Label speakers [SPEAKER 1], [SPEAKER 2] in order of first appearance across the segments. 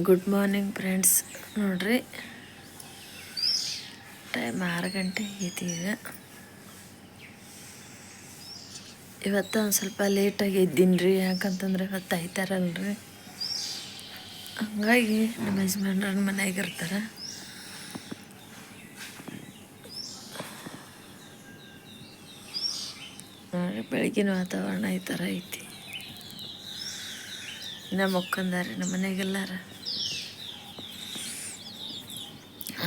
[SPEAKER 1] Good morning friends ನೋಡ್ರಿ time ಆರು ಗಂಟೆ ಐತಿ ಈಗ. ಇವತ್ತು ಒಂದು ಸ್ವಲ್ಪ ಲೇಟಾಗಿ ಇದ್ದೀನಿ ರೀ ಯಾಕಂತಂದ್ರೆ ಇವತ್ತು ಐತಾರಲ್ರಿ ಹಂಗಾಗಿ ನಮ್ಮ ಯಜಮಾನ್ರ ಮನೆಯಾಗ ಇರ್ತಾರೆ. ನೋಡ್ರಿ, ಬೆಳಗಿನ ವಾತಾವರಣ ಈ ಥರ ಐತಿ. ಇನ್ನ ಮಕ್ಕಂದಾರೆ ನಮ್ಮ ಮನೆಗೆಲ್ಲಾರ.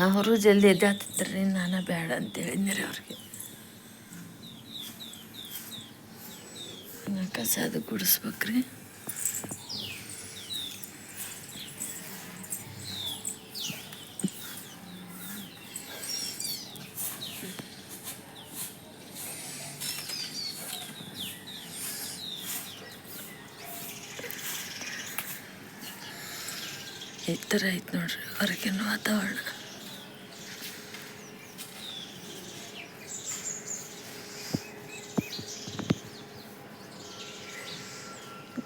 [SPEAKER 1] ಅವರು ಜಲ್ದಿ ಎದ್ದಾತಿದ್ರಿ ನಾನು ಬೇಡ ಅಂತ ಹೇಳಿದ್ನಿ ಅವ್ರಿಗೆ. ಕಸ ಅದು ಗುಡಿಸ್ಬೇಕ್ರಿ. ಈ ಥರ ಐತೆ ನೋಡ್ರಿ, ಹೊರಗಿನ ವಾತಾವರಣ.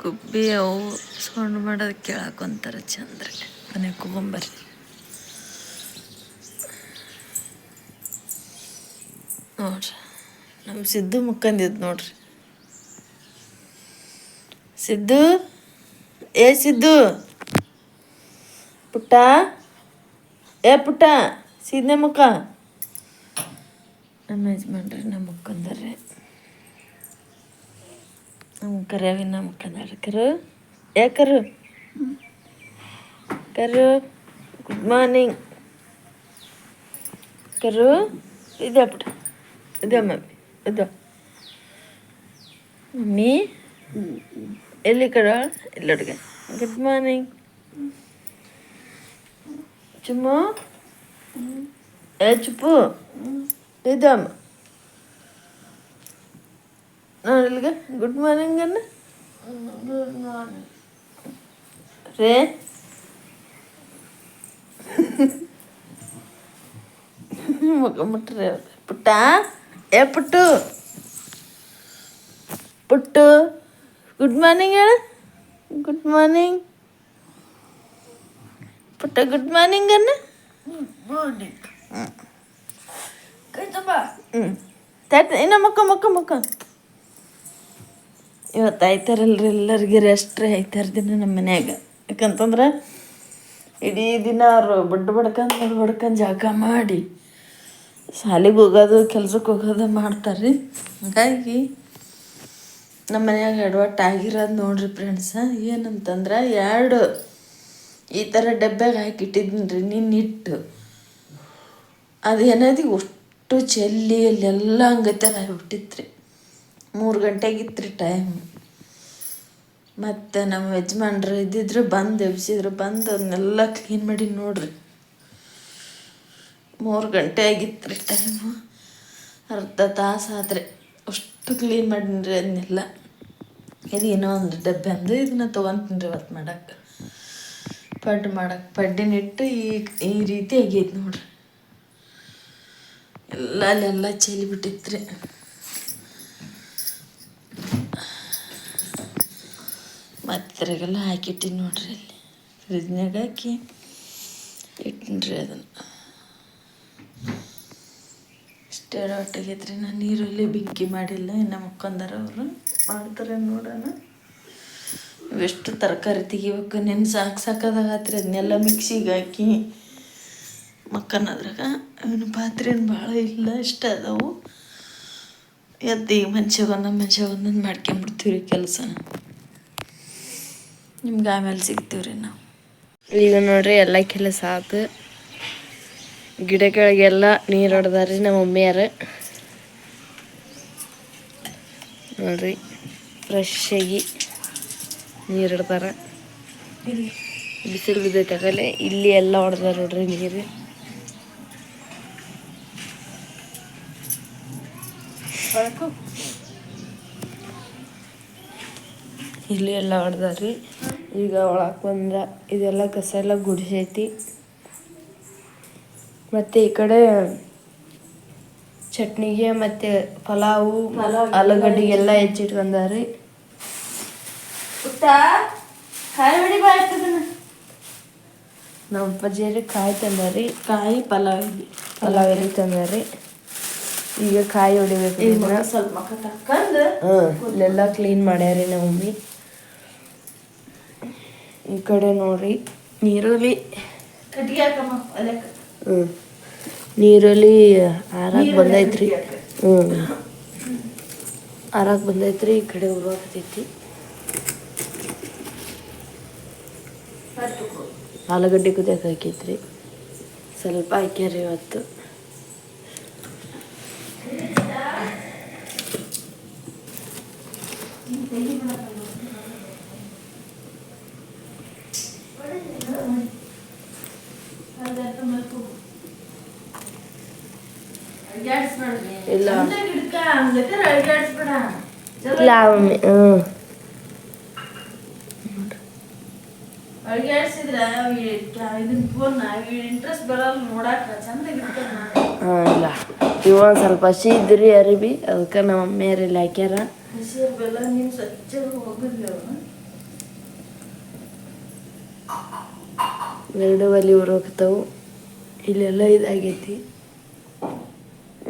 [SPEAKER 1] ಗುಬ್ಬಿ ಅವು ಸೌಂಡ್ ಮಾಡೋದು ಕೇಳಾಕೊಂತಾರ ಚಂದ್ರ. ಮನೆ ಕುಗೊಂಬರ್ರಿ ನೋಡ್ರಿ ನಮ್ಮ ಸಿದ್ದು ಮುಕ್ಕಂದಿದ್ದು ನೋಡ್ರಿ. ಸಿದ್ದು, ಏ ಸಿದ್ದು. ಪುಟ್ಟ, ಏ ಪುಟ್ಟ, ಸೀದನೆ ಮುಖ. ನಮ್ಮ ಯಜಮಾನ್ರಿ ನಮ್ಮ ಮುಕ್ಕಂದಾರೆ ನಮ್ಮ ಕರ್ಯಾವಿನ ಮುಕ್ಕಂದಾರ ಕರು ಏ ಕರು ಕರು ಗುಡ್ ಮಾರ್ನಿಂಗ್ ಕರು ಇದೆ ಪುಟ್ಟ ಇದೆ ಮಮ್ಮಿ ಇದು ಮಮ್ಮಿ ಎಲ್ಲಿ ಕಡ ಎಲ್ಲ ಹುಡುಗ ಗುಡ್ ಮಾರ್ನಿಂಗ್ ಚುಮ್ಮು ಏ ಚುಪ್ಪು ಇದಮ್ಮ ನಾನು ಇಲ್ಲಿಗೆ ಗುಡ್ ಮಾರ್ನಿಂಗ್ ಅನ್ನ ರೇ ಮಗ ಮುಟ್ರೆ ಪುಟ್ಟ ಏ ಪುಟ್ಟು ಪುಟ್ಟು ಗುಡ್ ಮಾರ್ನಿಂಗ್ ಹೇಳ ಗುಡ್ ಮಾರ್ನಿಂಗ್ ಪುಟ್ಟ ಗುಡ್ ಮಾರ್ನಿಂಗ್ ಅನ್ನ ಹ್ಞೂ ತಾತ ಇನ್ನ ಮಕ್ಕ ಮಕ್ಕ ಮಕ್ಕ ಇವತ್ತು ಆಯ್ತಾರಲ್ರಿ ಎಲ್ಲರಿಗೆ ರೆಸ್ಟ್ ರೀ ಆಯ್ತಾರ ದಿನ ನಮ್ಮ ಮನ್ಯಾಗ. ಯಾಕಂತಂದ್ರೆ ಇಡೀ ದಿನ ಅವರು ಬಡ್ ಬಡ್ಕಂದು ಬಡ್ಕಂದು ಜಾಗ ಮಾಡಿ ಶಾಲೆಗೆ ಹೋಗೋದು ಕೆಲ್ಸಕ್ಕೆ ಹೋಗೋದು ಮಾಡ್ತಾರೆ ಹಾಗಾಗಿ ನಮ್ಮ ಮನ್ಯಾಗ ಎಡವಟ್ಟು ಆಗಿರೋದು ನೋಡ್ರಿ ಫ್ರೆಂಡ್ಸ ಏನಂತಂದ್ರೆ ಎರಡು ಈ ಥರ ಡಬ್ಬ್ಯಾಗ ಹಾಕಿಟ್ಟಿದ್ದೀನಿ ರೀ ನಿನ್ನಿಟ್ಟು ಅದು ಏನಾದ್ರು ಅಷ್ಟು ಚೆಲ್ಲಿ, ಅಲ್ಲೆಲ್ಲ ಆಗ್ಬಿಟ್ಟಿತ್ತು ರೀ ಮೂರು ಗಂಟೆಗಿತ್ತು ರೀ ಟೈಮ್ ಮತ್ತು ನಮ್ಮ ಯಜಮಾನ್ರು ಇದ್ದಿದ್ರು ಬಂದು ಎಬ್ಸಿದ್ರು, ಬಂದು ಅದನ್ನೆಲ್ಲ ಕ್ಲೀನ್ ಮಾಡಿ ನೋಡ್ರಿ. ಮೂರು ಗಂಟೆ ಆಗಿತ್ತು ರೀ ಟೈಮು ಅರ್ಧ ತಾಸು ಆದ್ರೆ ಅಷ್ಟು ಕ್ಲೀನ್ ಮಾಡಿನ್ರಿ ಅದನ್ನೆಲ್ಲ ಇದು ಏನೋ ಒಂದು ಡಬ್ಬೆ ಅಂದರೆ ಇದನ್ನ ತೊಗೊತೀನಿ ಇವತ್ತು ಮಾಡಕ್ಕೆ ಪಡ್ಡು ಮಾಡಕ್ಕೆ ಪಡ್ಡಿನಿಟ್ಟು ಈ ಈ ರೀತಿ ಆಗೈತೆ ನೋಡ್ರಿ. ಎಲ್ಲ ಅಲ್ಲೆಲ್ಲ ಚೆಲ್ಲಿ ಬಿಟ್ಟಿತ್ತು ರೀ ಮತ್ತಿದ್ರಾಗೆಲ್ಲ ಹಾಕಿಟ್ಟಿನಿ ನೋಡ್ರಿ ಅಲ್ಲಿ. ಫ್ರಿಜ್ನಾಗ ಹಾಕಿ ಇಟ್ಟಿನ್ರಿ ಅದನ್ನು. ಇಷ್ಟೇ ಒಟ್ಟಾಗೈತ್ರಿ ನಾನು ನೀರಲ್ಲಿ ಬೆಂಕಿ ಮಾಡಿಲ್ಲ, ಇನ್ನು ಮುಕ್ಕೊಂಡಾರ ಅವರು. ಮಾಡ್ತಾರೆ ನೋಡೋಣ. ಇವೆಷ್ಟು ತರಕಾರಿ ತೆಗಿಬೇಕು ನೆನ್ ಸಾಕು ಸಾಕಾದಾಗತ್ರಿ ಅದನ್ನೆಲ್ಲ ಮಿಕ್ಸಿಗೆ ಹಾಕಿ ಮಕ್ಕನದ್ರಾಗ ಅವನ ಪಾತ್ರೆನ ಭಾಳ ಇಲ್ಲ, ಇಷ್ಟ ಅದಾವು. ಎದ್ದು ಈಗ ಮನುಷ್ಯಾಗ ಒಂದೊಂದು ಮನುಷ್ಯಾಗ ಒಂದೊಂದು ಮಾಡ್ಕೊಂಬಿಡ್ತೀವಿ ರೀ ಕೆಲಸ ನಿಮ್ಗೆ ಆಮೇಲೆ ಸಿಗ್ತೀವಿ ರೀ ನಾವು. ಈಗ ನೋಡ್ರಿ ಎಲ್ಲ ಕೆಲಸ ಆತು. ಗಿಡಗಳಿಗೆಲ್ಲ ನೀರು ಹೊಡೆದಾರ್ರಿ ನಮ್ಮ ಮಮ್ಮಿಯಾರ ನೋಡ್ರಿ ಫ್ರೆಶ್ ಆಗಿ ನೀರು ಹೊಡ್ದಾರ. ಬಿಸಿಲು ಬಿದ್ದೈತೆ ಆಗಲೇ ಇಲ್ಲಿ ಎಲ್ಲ ಹೊಡೆದಾರ ನೋಡ್ರಿ ನೀರು. ಇಲ್ಲಿ ಎಲ್ಲ ಹೊಡೆದಾರ್ರಿ. ಈಗ ಒಳಗೆ ಬಂದ್ರೆ ಇದೆಲ್ಲ ಕಸ ಎಲ್ಲ ಗುಡಿಸೈತಿ. ಮತ್ತು ಈ ಕಡೆ ಚಟ್ನಿಗೆ ಮತ್ತು ಪಲಾವು ಆಲೂಗಡ್ಡೆಗೆಲ್ಲ ಹೆಚ್ಚಿಟ್ಕೊಂಡಾರಿ
[SPEAKER 2] ನಮ್ಮ ಅಪ್ಪಾಜಿಯರಿ ಕಾಯಿ ತಂದಾರಿ
[SPEAKER 1] ಕಾಯಿ ಪಲಾವ್
[SPEAKER 2] ಪಲಾವ್ ಎಲ್ಲಿ ತಂದಾರಿ ಈಗ ಕಾಯಿ ಹೊಡಿಬೇಕು
[SPEAKER 1] ಸ್ವಲ್ಪ
[SPEAKER 2] ಇಲ್ಲೆಲ್ಲ ಕ್ಲೀನ್ ಮಾಡ್ಯಾರಿ ನಮ್ಮ ಮಮ್ಮಿ ಈ ಕಡೆ ನೋಡ್ರಿ ನೀರುಳ್ಳಿ ಹ್ಞೂ ನೀರುಳ್ಳಿ ಆರಾಕ್ ಬಂದೈತ್ರಿ. ಹ್ಮ್. ಆರಾಕ್ ಬಂದೈತ್ರಿ ಈ ಕಡೆ ಉರುವಾಕತೈತಿ. ಆಲೂಗಡ್ಡೆ ಕುದಿಯಕ್ಕೆ ಹಾಕೈತ್ರಿ. ಸ್ವಲ್ಪ ಹಾಕ್ಯಾರಿ ಇವತ್ತು ಇಲ್ಲ. ಇಲ್ಲ ಮಮ್ಮಿ ಹ್ಞೂ
[SPEAKER 1] ಅಡ್ಗಾಡ್ಸಿದ್ರ ಇದನ್ನ ಫೋನ್ ಇಂಟ್ರೆಸ್ಟ್ ಬರಲ್ಲ ನೋಡಾಕ
[SPEAKER 2] ಇಲ್ಲ ಇವ ಸ್ವಲ್ಪ ಹಸಿ ಇದ್ರಿ ಅರಿಬಿ ಅದಕ್ಕೆ ನಮ್ಮ ಮಮ್ಮಿಯರ್ ಇಲ್ಲಿ ಹಾಕ್ಯಾರ. ಎರಡು ಒಲಿ ಉರೋಗ್ತಾವು ಇಲ್ಲೆಲ್ಲ ಇದಾಗೈತಿ.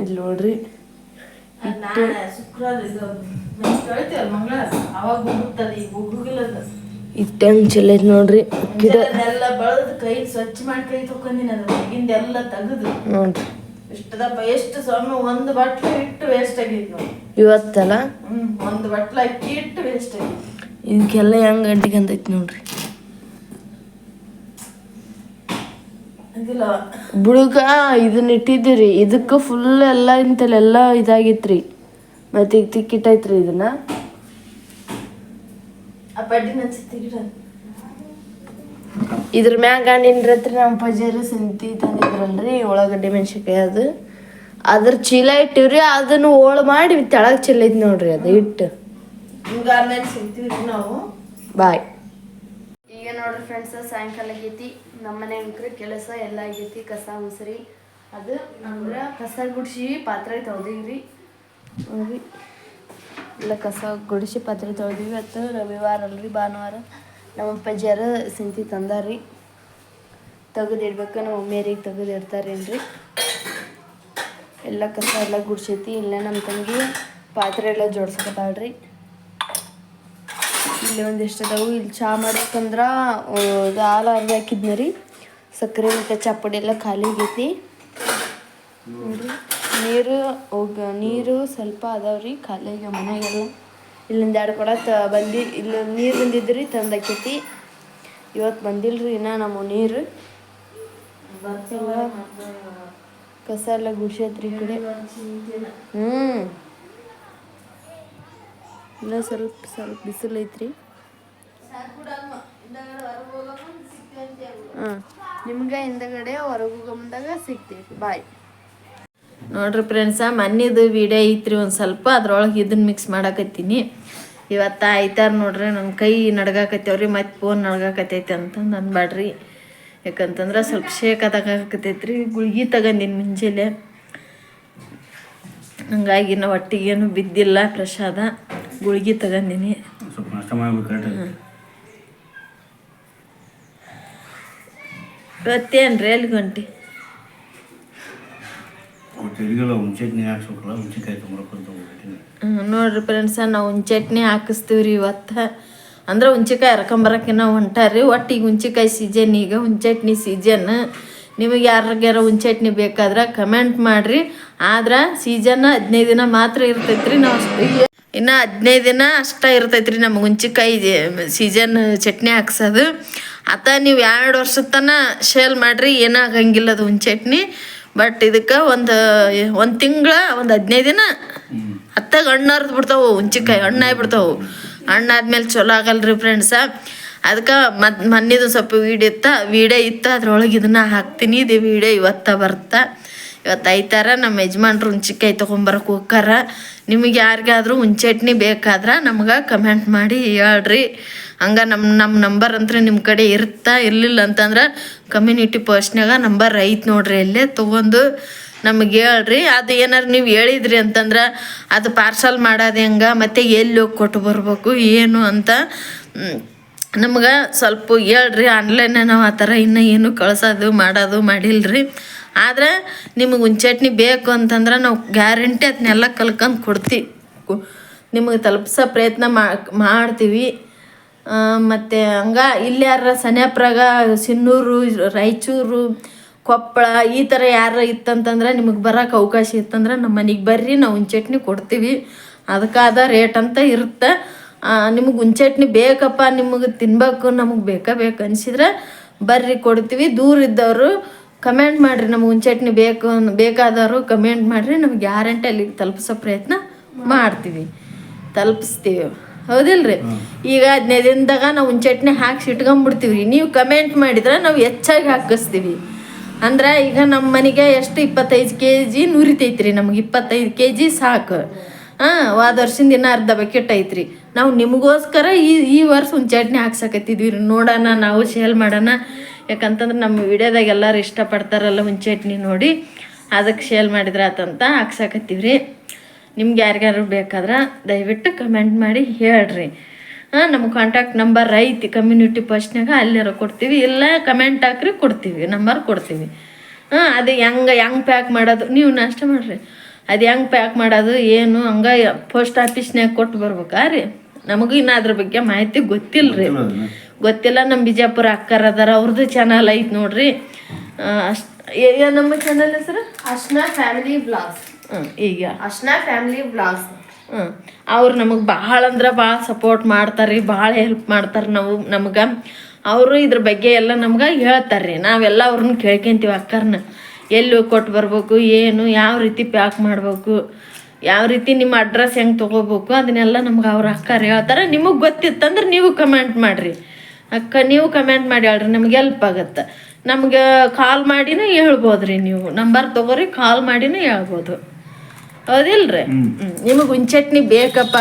[SPEAKER 2] ಇಲ್ಲಿ ನೋಡ್ರಿ. ಇಟ್ಟು ಹೆಂಗೆ ಚಲೋ ಐತಿ ನೋಡ್ರಿ ಗಿಡ
[SPEAKER 1] ಎಲ್ಲ ಬೆಳೆದು ಕೈ ಸ್ವಚ್ಛ ಮಾಡಿ ಕೈ ತಕೊಂಡಿನ ಅದ್ರ ಒಳಗಿಂದ ಎಲ್ಲ ತೆಗೆದು.
[SPEAKER 2] ನೋಡ್ರಿ.
[SPEAKER 1] ಇಷ್ಟದಪ್ಪ ಎಷ್ಟು ಸ್ವಾಮಿ ಒಂದು ಬಟ್ಲು ಇಟ್ಟು ವೇಸ್ಟ್ ಆಗೈತಿ ನೋಡಿ.
[SPEAKER 2] ಇವತ್ತಲ್ಲ?
[SPEAKER 1] ಹ್ಮ್ ಒಂದು ಬಟ್ಲ ಅಕ್ಕಿ ಇಟ್ಟು ವೇಸ್ಟ್ ಆಗೈತಿ
[SPEAKER 2] ಇದಕ್ಕೆಲ್ಲ ಹೆಂಗೆ ಅಂತೈತಿ ನೋಡ್ರಿ. ಬುಡುಕ ಇದನ್ನ ಇಟ್ಟಿದ್ದೀರಿ. ಇದಕ್ಕೆ ಫುಲ್ ಎಲ್ಲ ಇಂತಲ್ಲೆಲ್ಲ ಇದಾಗಿತ್ರಿ. ಮತ್ತೆ ಈಗ ತಿಕ್ಕಿಟ್ಟೈತ್ರಿ ಇದನ್ನ. ಇದ್ರ ಮ್ಯಾಗ ನಿನ್ರತ್ರಿ ನಮ್ಮ ಪಜಾರಿ ಸಂತಿ ತಂದಿದ್ರಲ್ರಿ ಒಳಗಡ್ಡೆ ಮೆಣಸಿನ್ಕಾಯಿ ಅದು. ಅದ್ರ ಚೀಲ ಇಟ್ಟಿವ್ರಿ ಅದನ್ನ ಓಳ್ ಮಾಡಿ ತೆಳಗ್ ಚೆಲ್ಲೈತಿ ನೋಡ್ರಿ ಅದು ಇಟ್ಟು. ಬಾಯ್. ಈಗ ನೋಡ್ರಿ ಫ್ರೆಂಡ್ಸ್ ಸಾಯಂಕಾಲ ಆಗೈತಿ ನಮ್ಮ ಮನೆ ಕೆಲಸ ಎಲ್ಲ ಆಗೈತಿ ಕಸ ಮುಸ್ರಿ ಅದು ಅಂದ್ರೆ ಕಸ ಗುಡಿಸಿ ಪಾತ್ರೆ ತೊಳ್ದೀವ್ರಿ. ರೀ ಎಲ್ಲ ಕಸ ಗುಡಿಸಿ ಪಾತ್ರೆ ತೊಳ್ದೀವಿ ಮತ್ತು ರವಿವಾರ ಅಲ್ರಿ ಭಾನುವಾರ. ನಮ್ಮ ಅಪ್ಪಾಜಿಯಾರ ಸಿಂತಿ ತಂದಾರ್ರಿ. ತೆಗೆದಿಡ್ಬೇಕು ನಮ್ಮ ಮಮ್ಮಿಯರಿಗೆ ತೆಗೆದಿಡ್ತಾರೇನ್ರಿ ಎಲ್ಲ ಕಸ ಎಲ್ಲ ಗುಡ್ಸೈತಿ ಇಲ್ಲ ನಮ್ಮ ತಂಗಿ ಪಾತ್ರೆ ಎಲ್ಲ ಜೋಡ್ಸಕತ್ತಾಳ್ರಿ ಇಲ್ಲಿ ಒಂದಿಷ್ಟು ಅದಾವು? ಇಲ್ಲಿ ಚಹಾ ಮಾಡ್ಬೇಕಂದ್ರೆ ಇದು ಹಾಲು ಅರ್ಧ ಹಾಕಿದ್ನ ರೀ. ಸಕ್ಕರೆ ಮತ್ತು ಚಾಪುಡಿ ಎಲ್ಲ ಖಾಲಿ ಆಗೈತಿ. ನೀರು ಹೋಗ ನೀರು ಸ್ವಲ್ಪ ಅದಾವ್ರಿ ಖಾಲಿ ಆಗ್ಯಾವ ಮನೆಗೆಲ್ಲ ಇಲ್ಲಿಂದ ಎರಡು ಕೊಡ ತ ಬಂದಿ ಇಲ್ಲಿ ನೀರು ಬಂದಿದ್ರಿ ತಂದಾಕೈತಿ ಇವತ್ತು ಬಂದಿಲ್ಲರಿ ಇನ್ನೂ ನಮ್ಮ ನೀರು. ಕಸ ಎಲ್ಲ ಗುಡ್ಸೈತ್ರಿ ಕಡೆ. ಹ್ಞೂ ಇನ್ನೂ ಸ್ವಲ್ಪ ಸ್ವಲ್ಪ ಬಿಸಿಲು ಐತ್ರಿ. ಹಾಂ, ನಿಮ್ಗೆ ಹಿಂದಗಡೆ ಹೊರಗೆ ಬಂದಾಗ ಸಿಗ್ತೀವಿ ಬಾಯ್.
[SPEAKER 1] ನೋಡ್ರಿ ಫ್ರೆಂಡ್ಸ ಮನ್ನಿದು ವಿಡಿಯೋ ಐತ್ರಿ, ಒಂದು ಸ್ವಲ್ಪ ಅದ್ರೊಳಗೆ ಇದನ್ನ ಮಿಕ್ಸ್ ಮಾಡಾಕತ್ತೀನಿ. ಇವತ್ತು ಆಯ್ತಾರ ನೋಡ್ರಿ ನನ್ನ ಕೈ ನಡ್ಗಾಕತ್ತೇವ್ರಿ, ಮತ್ತೆ ಫೋನ್ ನಡ್ಗಾಕತ್ತೈತಿ ಅಂತಂದು ಅನ್ಬೇಡ್ರಿ ಯಾಕಂತಂದ್ರೆ ಸ್ವಲ್ಪ ಶೇಕ್ ಅದಾಗಕತ್ತೈತ್ರಿ ಗುಳ್ಗಿ ತಗಂದಿನಿ ಮುಂಜಾನೆ ಹಂಗಾಗಿ ನಾವು ಒಟ್ಟಿಗೇನು ಬಿದ್ದಿಲ್ಲ ಪ್ರಸಾದ. ಗುಳ್ಗಿ ತಗೊಂಡಿನಿ.
[SPEAKER 3] ಸ್ವಲ್ಪ ನಾಷ್ಟ ಮಾಡ್ಬೇಕು
[SPEAKER 1] ಇವತ್ತೇನ್ರಿ ಎಲ್ಲಿ ಗಂಟಿ ನೋಡ್ರಿ ಫ್ರೆಂಡ್ಸ ನಾವು ಹುಂಚೆಟ್ನಿ ಹಾಕಿಸ್ತೀವಿ ರೀ ಇವತ್ತು. ಅಂದ್ರೆ ಹುಂಚಿಕಾಯಿ ಹರ್ಕೊಂಬರಕಿನ್ನ ಹೊಂಟಾರಿ ಒಟ್ಟು ಈಗ ಹುಂಚಿಕಾಯಿ ಸೀಜನ್ ಈಗ ಚಟ್ನಿ ಸೀಜನ್ ನಿಮಗೆ ಯಾರಿಗಾರ ಹುಂಚೆಟ್ನಿ ಬೇಕಾದ್ರೆ ಕಮೆಂಟ್ ಮಾಡಿರಿ. ಆದ್ರೆ ಸೀಜನ್ ಹದಿನೈದು ದಿನ ಮಾತ್ರ ಇರ್ತೈತ್ರಿ. ನಾವು ಇನ್ನು ಹದಿನೈದು ದಿನ ಅಷ್ಟೇ ಇರ್ತೈತ್ರಿ ನಮ್ಗೆ ಹುಂಚಿಕಾಯಿ ಸೀಸನ್ ಚಟ್ನಿ ಹಾಕ್ಸೋದು. ಆತ ನೀವು ಎರಡು ವರ್ಷದ ತನಕ ಶೇಲ್ ಮಾಡಿರಿ, ಏನಾಗಂಗಿಲ್ಲ ಅದು ಹುಂಚೆಟ್ನಿ ಬಟ್ ಇದಕ್ಕೆ ಒಂದು ಒಂದು ತಿಂಗಳ, ಒಂದು ಹದಿನೈದು ದಿನ ಅತ್ತಾಗ ಹಣ್ಣು ಅರ್ದು ಬಿಡ್ತಾವು ಹುಂಚಿಕಾಯಿ ಹಣ್ಣು ಆಗ್ಬಿಡ್ತಾವು. ಹಣ್ಣಾದ್ಮೇಲೆ ಚಲೋ ಆಗಲ್ರಿ ಫ್ರೆಂಡ್ಸ ಅದಕ್ಕೆ ಮತ್ತು ಮೊನ್ನೆದು ಸ್ವಲ್ಪ ವೀಡಿಯೋ ಇತ್ತ ವೀಡಿಯೋ ಇತ್ತು, ಅದ್ರೊಳಗೆ ಇದನ್ನ ಹಾಕ್ತೀನಿ. ಇದು ವೀಡಿಯೋ ಇವತ್ತ ಬರ್ತಾ. ಇವತ್ತು ಐತಾರ, ನಮ್ಮ ಯಜಮಾನ್ರು ಹುಂಚಿಕಾಯಿ ತೊಗೊಂಬರಕ್ಕೆ ಹೋಗಾರ ನಿಮಗೆ ಯಾರಿಗಾದ್ರೂ ಹುಂಚಟ್ನಿ ಬೇಕಾದ್ರೆ ನಮ್ಗೆ ಕಮೆಂಟ್ ಮಾಡಿ ಹೇಳ್ರಿ. ಹಂಗೆ ನಮ್ಮ ನಮ್ಮ ನಂಬರ್ ಅಂದ್ರೆ ನಿಮ್ಮ ಕಡೆ ಇರುತ್ತಾ ಇರಲಿಲ್ಲ ಅಂತಂದ್ರೆ ಕಮ್ಯುನಿಟಿ ಪೋಸ್ಟ್ನಾಗ ನಂಬರ್ ಐತೆ ನೋಡ್ರಿ ಅಲ್ಲೇ ತೊಗೊಂಡು ನಮಗೆ ಹೇಳ್ರಿ. ಅದು ಏನಾರು ನೀವು ಹೇಳಿದ್ರಿ ಅಂತಂದ್ರೆ ಅದು ಪಾರ್ಸಲ್ ಮಾಡೋದು ಹೆಂಗೆ ಮತ್ತು ಎಲ್ಲಿ ಹೋಗಿ ಕೊಟ್ಟು ಬರಬೇಕು, ಏನು ಅಂತ ನಮ್ಗೆ ಸ್ವಲ್ಪ ಹೇಳ್ರಿ. ಆನ್ಲೈನ್ ನಾವು ಆ ಥರ ಇನ್ನೂ ಏನು ಕಳ್ಸೋದು ಮಾಡೋದು ಮಾಡಿಲ್ರಿ. ಆದ್ರೆ ನಿಮಗೆ ಉಂಚಟ್ನಿ ಬೇಕು ಅಂತಂದ್ರೆ ನಾವು ಗ್ಯಾರಂಟಿ ಅದನ್ನೆಲ್ಲ ಕಲ್ಕೊಂಡು ಕೊಡ್ತಿ. ನಿಮಗೆ ತಲುಪ್ಸೋ ಪ್ರಯತ್ನ ಮಾಡ್ತೀವಿ. ಮತ್ತು ಹಂಗ ಇಲ್ಲಿ ಯಾರ ಸನ್ಯಾಪ್ರಾಗ ಸಿನ್ನೂರು, ರಾಯಚೂರು, ಕೊಪ್ಪಳ ಈ ಥರ ಯಾರು ಇತ್ತಂತಂದ್ರೆ ನಿಮಗೆ ಬರೋಕೆ ಅವಕಾಶ ಇತ್ತಂದ್ರೆ ನಮ್ಮ ಮನೆಗೆ ಬರ್ರಿ, ನಾವು ಉಂಚಟ್ನಿ ಕೊಡ್ತೀವಿ. ಅದಕ್ಕಾದ ರೇಟ್ ಅಂತ ಇರುತ್ತೆ. ನಿಮಗೆ ಉಂಚಟ್ನಿ ಬೇಕಪ್ಪ, ನಿಮಗೆ ತಿನ್ಬೇಕು, ನಮಗೆ ಬೇಕಾ ಬೇಕು ಅನಿಸಿದ್ರೆ ಬರ್ರಿ ಕೊಡ್ತೀವಿ. ದೂರ ಇದ್ದವರು ಕಮೆಂಟ್ ಮಾಡಿರಿ ನಮ್ಗೆ ಉಂಚಟ್ನಿ ಬೇಕು ಬೇಕಾದವರು ಕಮೆಂಟ್ ಮಾಡಿರಿ ನಮ್ಗೆ ಗ್ಯಾರಂಟಿ ಅಲ್ಲಿಗೆ ತಲುಪಿಸೋ ಪ್ರಯತ್ನ ಮಾಡ್ತೀವಿ. ತಲುಪಿಸ್ತೀವಿ. ಹೌದಿಲ್ರಿ? ಈಗ ಹದಿನೈದು ದಿನದಾಗ ನಾವು ಉಂಚಟ್ನಿ ಚಟ್ನಿ ಹಾಕಿ ಇಟ್ಕೊಂಡ್ಬಿಡ್ತೀವ್ರಿ ರೀ ನೀವು ಕಮೆಂಟ್ ಮಾಡಿದ್ರೆ ನಾವು ಹೆಚ್ಚಾಗಿ ಹಾಕಿಸ್ತೀವಿ. ಅಂದ್ರೆ ಈಗ ನಮ್ಮ ಮನೆಗೆ ಎಷ್ಟು ಇಪ್ಪತ್ತೈದು ಕೆ ಜಿ ನುರಿತೈತ್ರಿ. ನಮ್ಗೆ ಇಪ್ಪತ್ತೈದು ಕೆ ಜಿ ಸಾಕು. ಹಾಂ ಹೋದ ವರ್ಷದಿಂದ ಇನ್ನೂ ಅರ್ಧ ಬಕೆಟ್ ಐತ್ರಿ. ನಾವು ನಿಮಗೋಸ್ಕರ ಈ ಈ ವರ್ಷ ಒಂದು ಚಟ್ನಿ ಹಾಕ್ಸಕತ್ತಿದ್ವಿ ರೀ ನೋಡೋಣ ನಾವು ಸೇಲ್ ಮಾಡೋಣ. ಯಾಕಂತಂದ್ರೆ ನಮ್ಮ ವಿಡಿಯೋದಾಗ ಎಲ್ಲರೂ ಇಷ್ಟಪಡ್ತಾರಲ್ಲ ಚಟ್ನಿ ನೋಡಿ, ಅದಕ್ಕೆ ಸೇಲ್ ಮಾಡಿದ್ರೆ ಆತಂತ ಹಾಕ್ಸಕತ್ತೀವಿ ರೀ ನಿಮ್ಗೆ ಯಾರಿಗಾರು ಬೇಕಾದ್ರೆ ದಯವಿಟ್ಟು ಕಮೆಂಟ್ ಮಾಡಿ ಹೇಳ್ರಿ. ಹಾಂ, ನಮ್ಮ ಕಾಂಟ್ಯಾಕ್ಟ್ ನಂಬರ್ ಐತಿ ಕಮ್ಯುನಿಟಿ ಪೋಸ್ಟ್ನಾಗ ಅಲ್ಲಿರೋ ಕೊಡ್ತೀವಿ. ಇಲ್ಲ ಕಮೆಂಟ್ ಹಾಕ್ರಿ, ಕೊಡ್ತೀವಿ. ನಂಬರ್ ಕೊಡ್ತೀವಿ. ಹಾಂ, ಅದು ಹೆಂಗೆ ಹೆಂಗೆ ಪ್ಯಾಕ್ ಮಾಡೋದು? ನೀವು ನಾಷ್ಟ ಮಾಡ್ರಿ. ಅದು ಹೆಂಗೆ ಪ್ಯಾಕ್ ಮಾಡೋದು, ಏನು, ಹಂಗೆ ಪೋಸ್ಟ್ ಆಫೀಸ್ನಾಗ ಕೊಟ್ಟು ಬರ್ಬೇಕಾ ರೀ? ನಮಗೂ ಇನ್ನು ಅದ್ರ ಬಗ್ಗೆ ಮಾಹಿತಿ ಗೊತ್ತಿಲ್ಲ ರೀ ಗೊತ್ತಿಲ್ಲ ನಮ್ಮ ಬಿಜಾಪುರ ಅಕ್ಕರ್ ಅದಾರ ಅವ್ರದ್ದು ಚಾನಲ್ ಐತೆ ನೋಡ್ರಿ. ಅಷ್ಟು ನಮ್ಮ ಚಾನಲ್ ಹೆಸರು?
[SPEAKER 2] ಅಶ್ನಾ ಫ್ಯಾಮಿಲಿ ಬ್ಲಾಗ್ಸ್
[SPEAKER 1] ಹ್ಞೂ ಈಗ.
[SPEAKER 2] ಅಶ್ನಾ ಫ್ಯಾಮಿಲಿ ಬ್ಲಾಗ್ಸ್
[SPEAKER 1] ಹ್ಞೂ ಅವ್ರು ನಮಗೆ ಭಾಳ ಅಂದ್ರೆ ಭಾಳ ಸಪೋರ್ಟ್ ಮಾಡ್ತಾರೆ ರೀ ಭಾಳ ಹೆಲ್ಪ್ ಮಾಡ್ತಾರೆ ನಾವು ನಮ್ಗೆ. ಅವರು ಇದ್ರ ಬಗ್ಗೆ ಎಲ್ಲ ನಮ್ಗೆ ಹೇಳ್ತಾರೆ ರೀ ನಾವೆಲ್ಲ ಅವ್ರನ್ನ ಕೇಳ್ಕೊಂತೀವಿ ಅಕ್ಕರ್ನ. ಎಲ್ಲಿ ಕೊಟ್ಟು ಬರ್ಬೇಕು ಏನು ಯಾವ ರೀತಿ ಪ್ಯಾಕ್ ಮಾಡಬೇಕು ಯಾವ ರೀತಿ ನಿಮ್ಮ ಅಡ್ರೆಸ್ ಹೆಂಗೆ ತೊಗೋಬೇಕು ಅದನ್ನೆಲ್ಲ ನಮ್ಗೆ ಅವ್ರ ಅಕ್ಕರು ಹೇಳ್ತಾರೆ. ನಿಮಗೆ ಗೊತ್ತಿತ್ತಂದ್ರೆ ನೀವು ಕಮೆಂಟ್ ಮಾಡಿರಿ. ಅಕ್ಕ ನೀವು ಕಮೆಂಟ್ ಮಾಡಿ ಹೇಳ್ರಿ ನಮ್ಗೆ ಹೆಲ್ಪ್ ಆಗತ್ತೆ. ನಮ್ಗೆ ಕಾಲ್ ಮಾಡಿನೂ ಹೇಳ್ಬೋದ್ರಿ ನೀವು. ನಂಬರ್ ತಗೋರಿ ಕಾಲ್ ಮಾಡಿನೂ ಹೇಳ್ಬೋದು. ಹೌದಿಲ್ರಿ? ನಿಮಗೆ ಉಂಚಟ್ನಿ ಬೇಕಪ್ಪ.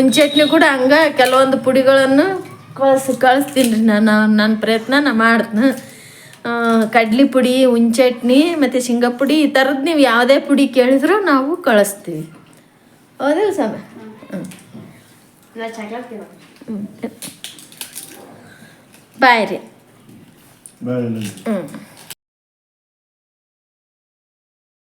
[SPEAKER 1] ಉಂಚಟ್ನಿ ಕೂಡ ಹಂಗ ಕೆಲವೊಂದು ಪುಡಿಗಳನ್ನು ಕಳ್ಸಿ ಕಳಿಸ್ತೀನಿ ರೀ ನಾನು. ನನ್ನ ಪ್ರಯತ್ನ ನಾ ಮಾಡ್ತೀನಿ ಕಡ್ಲಿ ಪುಡಿ ಉಂಚಟ್ನಿ ಮತ್ತು ಶೇಂಗಾ ಪುಡಿ ಈ ಥರದ್ದು ನೀವು ಯಾವುದೇ ಪುಡಿ ಕೇಳಿದ್ರು ನಾವು ಕಳಿಸ್ತೀವಿ. ಹೌದಿಲ್ಲ ಸಮ ಹ್ಞೂ
[SPEAKER 2] ನಾ